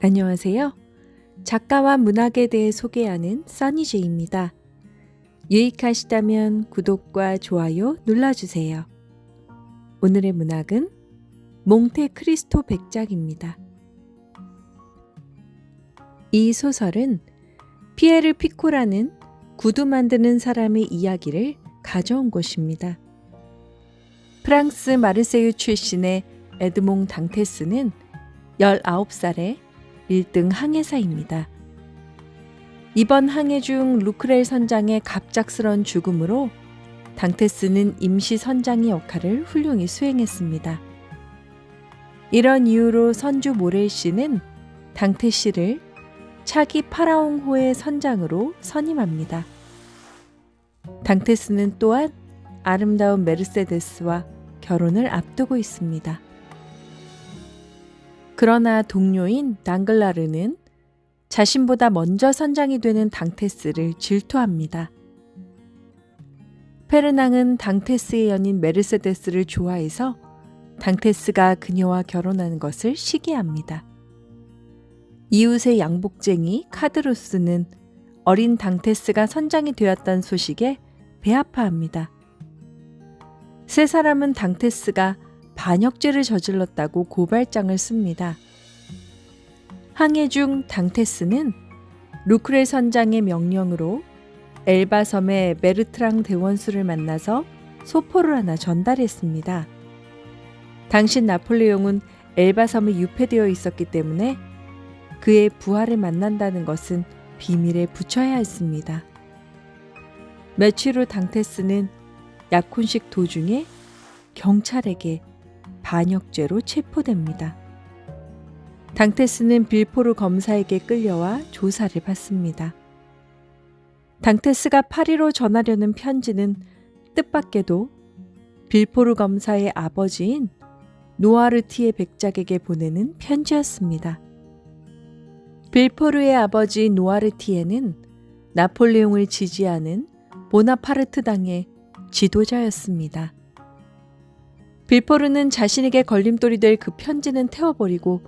안녕하세요. 작가와 문학에 대해 소개하는 써니제입니다. 유익하시다면 구독과 좋아요 눌러주세요. 오늘의 문학은 몽테 크리스토 백작입니다. 이 소설은 피에르 피코라는 구두 만드는 사람의 이야기를 가져온 것입니다. 프랑스 마르세유 출신의 에드몽 당테스는 19살에 1등 항해사입니다. 이번 항해 중 루크렐 선장의 갑작스런 죽음으로 당테스는 임시 선장의 역할을 훌륭히 수행했습니다. 이런 이유로 선주 모렐 씨는 당테 씨를 차기 파라옹호의 선장으로 선임합니다. 당테스는 또한 아름다운 메르세데스와 결혼을 앞두고 있습니다. 그러나 동료인 당글라르는 자신보다 먼저 선장이 되는 당테스를 질투합니다. 페르낭은 당테스의 연인 메르세데스를 좋아해서 당테스가 그녀와 결혼하는 것을 시기합니다. 이웃의 양복쟁이 카드로스는 어린 당테스가 선장이 되었다는 소식에 배아파합니다. 세 사람은 당테스가 반역죄를 저질렀다고 고발장을 씁니다. 항해 중 당테스는 루크렐 선장의 명령으로 엘바 섬의 메르트랑 대원수를 만나서 소포를 하나 전달했습니다. 당신 나폴레옹은 엘바 섬에 유폐되어 있었기 때문에 그의 부하를 만난다는 것은 비밀에 붙여야 했습니다. 며칠 후 당테스는 약혼식 도중에 경찰에게 반역죄로 체포됩니다. 당테스는 빌포르 검사에게 끌려와 조사를 받습니다. 당테스가 파리로 전하려는 편지는 뜻밖에도 빌포르 검사의 아버지인 노아르티의 백작에게 보내는 편지였습니다. 빌포르의 아버지 노아르티에는 나폴레옹을 지지하는 보나파르트 당의 지도자였습니다. 빌포르는 자신에게 걸림돌이 될 그 편지는 태워버리고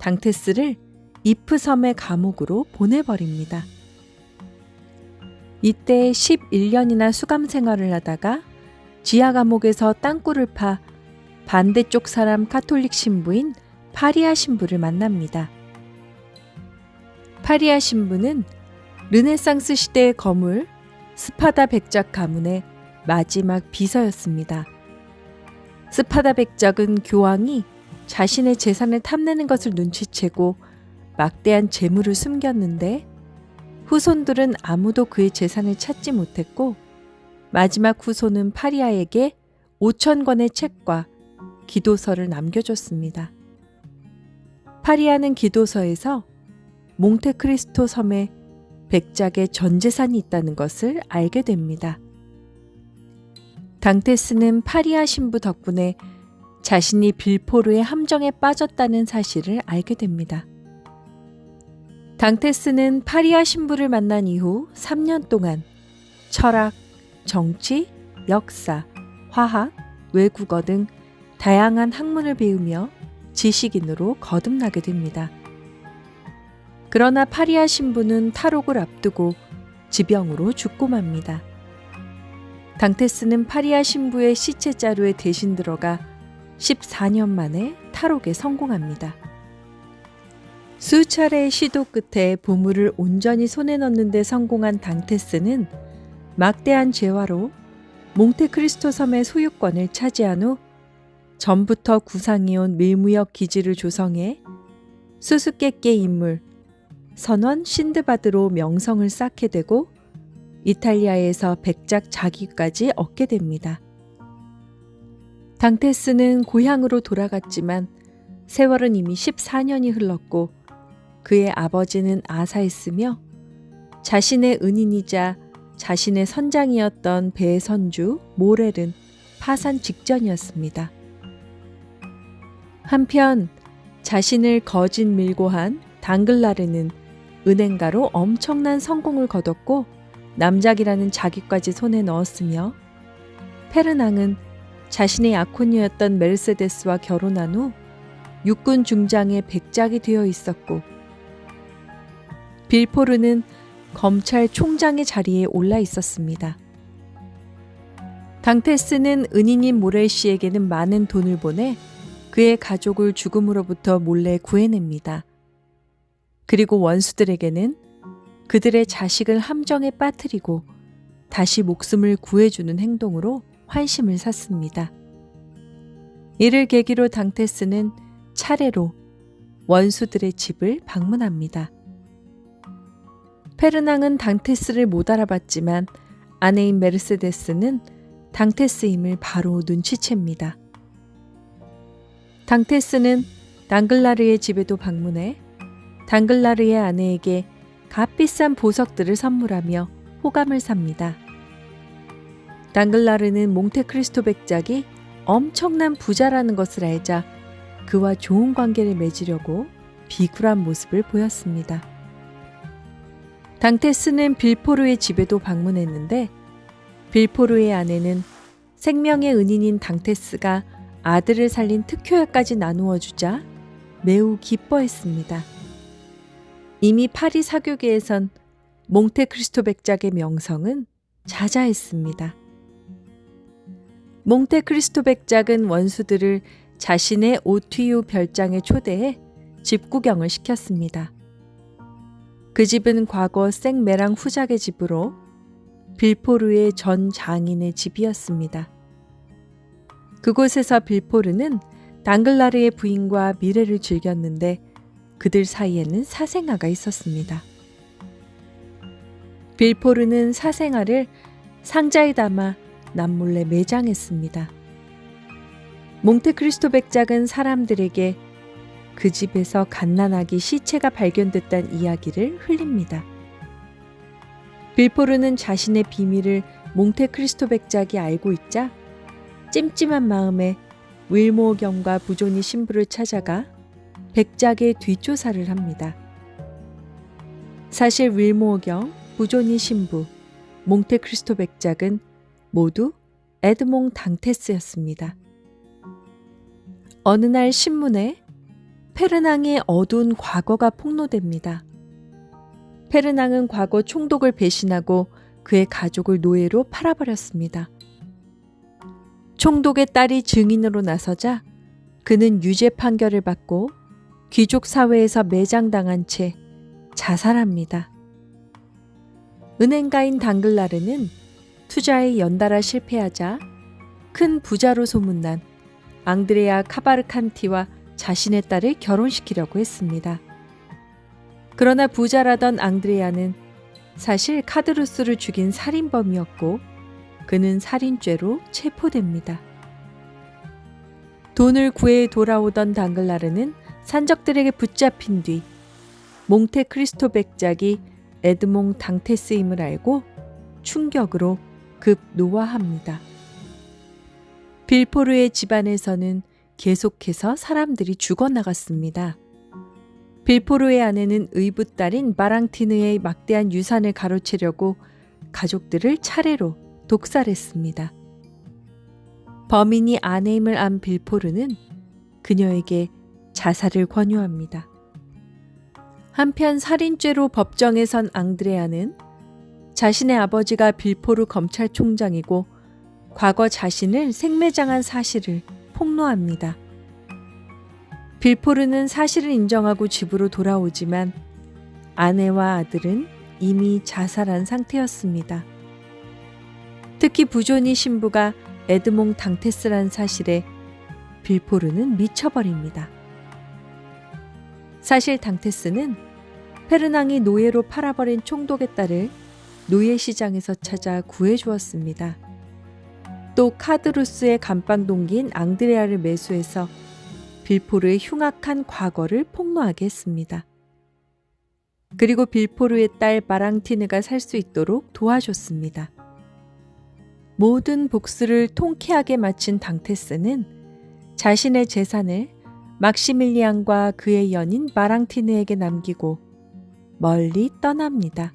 당테스를 이프 섬의 감옥으로 보내버립니다. 이때 11년이나 수감 생활을 하다가 지하 감옥에서 땅굴을 파 반대쪽 사람 카톨릭 신부인 파리아 신부를 만납니다. 파리아 신부는 르네상스 시대의 거물 스파다 백작 가문의 마지막 비서였습니다. 스파다 백작은 교황이 자신의 재산을 탐내는 것을 눈치채고 막대한 재물을 숨겼는데 후손들은 아무도 그의 재산을 찾지 못했고 마지막 후손은 파리아에게 5천 권의 책과 기도서를 남겨줬습니다. 파리아는 기도서에서 몽테크리스토 섬에 백작의 전 재산이 있다는 것을 알게 됩니다. 당테스는 파리아 신부 덕분에 자신이 빌포르의 함정에 빠졌다는 사실을 알게 됩니다. 당테스는 파리아 신부를 만난 이후 3년 동안 철학, 정치, 역사, 화학, 외국어 등 다양한 학문을 배우며 지식인으로 거듭나게 됩니다. 그러나 파리아 신부는 탈옥을 앞두고 지병으로 죽고 맙니다. 당테스는 파리아 신부의 시체 자루에 대신 들어가 14년 만에 탈옥에 성공합니다. 수차례의 시도 끝에 보물을 온전히 손에 넣는 데 성공한 당테스는 막대한 재화로 몽테크리스토 섬의 소유권을 차지한 후 전부터 구상해온 밀무역 기지를 조성해 수수께끼 인물 선원 신드바드로 명성을 쌓게 되고 이탈리아에서 백작 자기까지 얻게 됩니다. 당테스는 고향으로 돌아갔지만 세월은 이미 14년이 흘렀고 그의 아버지는 아사했으며 자신의 은인이자 자신의 선장이었던 배의 선주 모렐은 파산 직전이었습니다. 한편 자신을 거짓 밀고 한 당글라르는 은행가로 엄청난 성공을 거뒀고 남작이라는 자기까지 손에 넣었으며 페르낭은 자신의 약혼녀였던 멜세데스와 결혼한 후 육군 중장의 백작이 되어 있었고 빌포르는 검찰총장의 자리에 올라 있었습니다. 당테스는 은인인 모렐 씨에게는 많은 돈을 보내 그의 가족을 죽음으로부터 몰래 구해냅니다. 그리고 원수들에게는 그들의 자식을 함정에 빠뜨리고 다시 목숨을 구해주는 행동으로 환심을 샀습니다. 이를 계기로 당테스는 차례로 원수들의 집을 방문합니다. 페르낭은 당테스를 못 알아봤지만 아내인 메르세데스는 당테스임을 바로 눈치챕니다. 당테스는 당글라르의 집에도 방문해 당글라르의 아내에게 값비싼 보석들을 선물하며 호감을 삽니다. 당글라르는 몽테크리스토 백작이 엄청난 부자라는 것을 알자 그와 좋은 관계를 맺으려고 비굴한 모습을 보였습니다. 당테스는 빌포르의 집에도 방문했는데 빌포르의 아내는 생명의 은인인 당테스가 아들을 살린 특효약까지 나누어 주자 매우 기뻐했습니다. 이미 파리 사교계에선 몽테크리스토 백작의 명성은 자자했습니다. 몽테크리스토 백작은 원수들을 자신의 오튀유 별장에 초대해 집 구경을 시켰습니다. 그 집은 과거 생메랑 후작의 집으로 빌포르의 전 장인의 집이었습니다. 그곳에서 빌포르는 당글라르의 부인과 미래를 즐겼는데 그들 사이에는 사생아가 있었습니다. 빌포르는 사생아를 상자에 담아 남몰래 매장했습니다. 몽테크리스토 백작은 사람들에게 그 집에서 갓난아기 시체가 발견됐다는 이야기를 흘립니다. 빌포르는 자신의 비밀을 몽테크리스토 백작이 알고 있자 찜찜한 마음에 윌모어 경과 부존이 신부를 찾아가 백작의 뒷조사를 합니다. 사실 윌모어 경, 부존이 신부, 몽테크리스토 백작은 모두 에드몽 당테스였습니다. 어느 날 신문에 페르낭의 어두운 과거가 폭로됩니다. 페르낭은 과거 총독을 배신하고 그의 가족을 노예로 팔아버렸습니다. 총독의 딸이 증인으로 나서자 그는 유죄 판결을 받고 귀족 사회에서 매장당한 채 자살합니다. 은행가인 당글라르는 투자에 연달아 실패하자 큰 부자로 소문난 앙드레아 카바르칸티와 자신의 딸을 결혼시키려고 했습니다. 그러나 부자라던 앙드레아는 사실 카드루스를 죽인 살인범이었고 그는 살인죄로 체포됩니다. 돈을 구해 돌아오던 당글라르는 산적들에게 붙잡힌 뒤 몽테 크리스토 백작이 에드몽 당테스임을 알고 충격으로 급 노화합니다. 빌포르의 집안에서는 계속해서 사람들이 죽어나갔습니다. 빌포르의 아내는 의붓딸인 마랑티느의 막대한 유산을 가로채려고 가족들을 차례로 독살했습니다. 범인이 아내임을 안 빌포르는 그녀에게 자살을 권유합니다. 한편 살인죄로 법정에 선 앙드레아는 자신의 아버지가 빌포르 검찰총장이고 과거 자신을 생매장한 사실을 폭로합니다. 빌포르는 사실을 인정하고 집으로 돌아오지만 아내와 아들은 이미 자살한 상태였습니다. 특히 부존이 신부가 에드몽 당테스란 사실에 빌포르는 미쳐버립니다. 사실 당테스는 페르낭이 노예로 팔아버린 총독의 딸을 노예 시장에서 찾아 구해주었습니다. 또 카드루스의 감방 동기인 앙드레아를 매수해서 빌포르의 흉악한 과거를 폭로하게 했습니다. 그리고 빌포르의 딸 마랑티느가 살 수 있도록 도와줬습니다. 모든 복수를 통쾌하게 마친 당테스는 자신의 재산을 막시밀리안과 그의 연인 마랑티느에게 남기고 멀리 떠납니다.